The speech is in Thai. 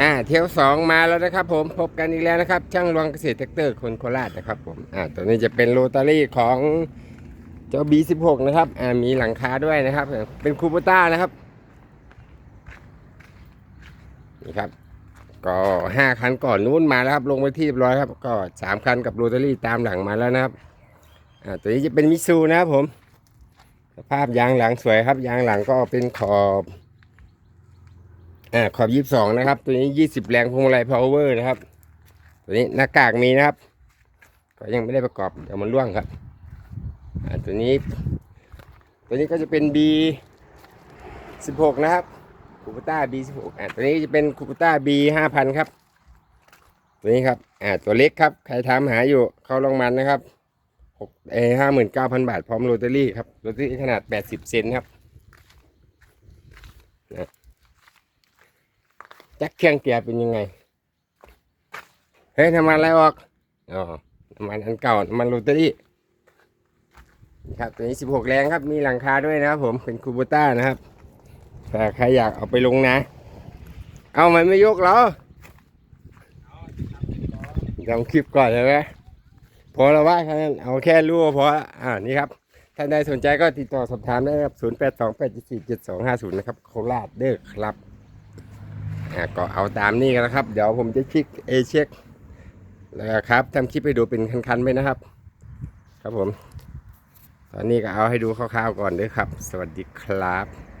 อ่าเที่ยวสองมาแล้วนะครับผมพบกันอีกแล้วนะครับ ช่างรวงเกษตรแท็กเตอร์คนโคราชนะครับผมอ่าตัวนี้จะเป็นโรตารี่ของเจ้า B16 นะครับอ่ามีหลังคาด้วยนะครับ เป็นคูปต้านะครับนี่ครับ ก็ห้าคันก่อนนู้นมาแล้วครับ ลงไปที่เรียบร้อยครับ ก็สามคันกับโรตารี่ตามหลังมาแล้วนะครับอ่าตัวนี้จะเป็นมิซูนะครับผม สภาพยางหลังสวยครับ ยางหลังก็เป็นขอบ อ่าขอบยี่สิบสองนะครับ ตัวนี้ยี่สิบแรงพวงมาลัยพาวเวอร์นะครับ ตัวนี้หน้ากากมีนะครับ ก็ยังไม่ได้ประกอบเดี๋ยวมันร่วงครับอ่าตัวนี้ ตัวนี้ก็จะเป็น B สิบหกนะครับคูปต้า B สิบหกอ่าตัวนี้จะเป็นคูปต้า B ห้าพันครับ ตัวนี้ครับอ่าตัวเล็กครับ ใครถามหาอยู่เข้าลองมันนะครับหกเอห้าหมื่นเก้าพันบาทพร้อมโรตารี่ครับโรตารี่ขนาดแปดสิบเซนครับนะ จักเครื่องเกียร์เป็นยังไง เฮ้ยน้ำมันอะไรออก อ๋อน้ำมันอันเก่าน้ำมันโรตารี่ ครับ ตัวนี้สิบหกแรงครับ มีหลังคาด้วยนะครับผม เป็นคูโบต้านะครับแต่ใครอยากเอาไปลงนะ เอามันไม่ยกเหรอทำคลิปก่อนใช่ไหมพอแล้วว่าแค่นั้นเอาแค่รู้ว่าพออ่านี่ครับท่านใดสนใจก็ติดต่อสอบถามได้ครับ 0 8 2 8 4 7 2 5 0 นะครับ โคราชเด้อครับ ก็เอาตามนี้กันนะครับ เดี๋ยวผมจะคลิกเอเช็คแล้วครับทำคลิปให้ดูเป็นคันๆไปนะครับ ครับผม ตอนนี้ก็เอาให้ดูคร่าวๆก่อนด้วยครับ สวัสดีครับ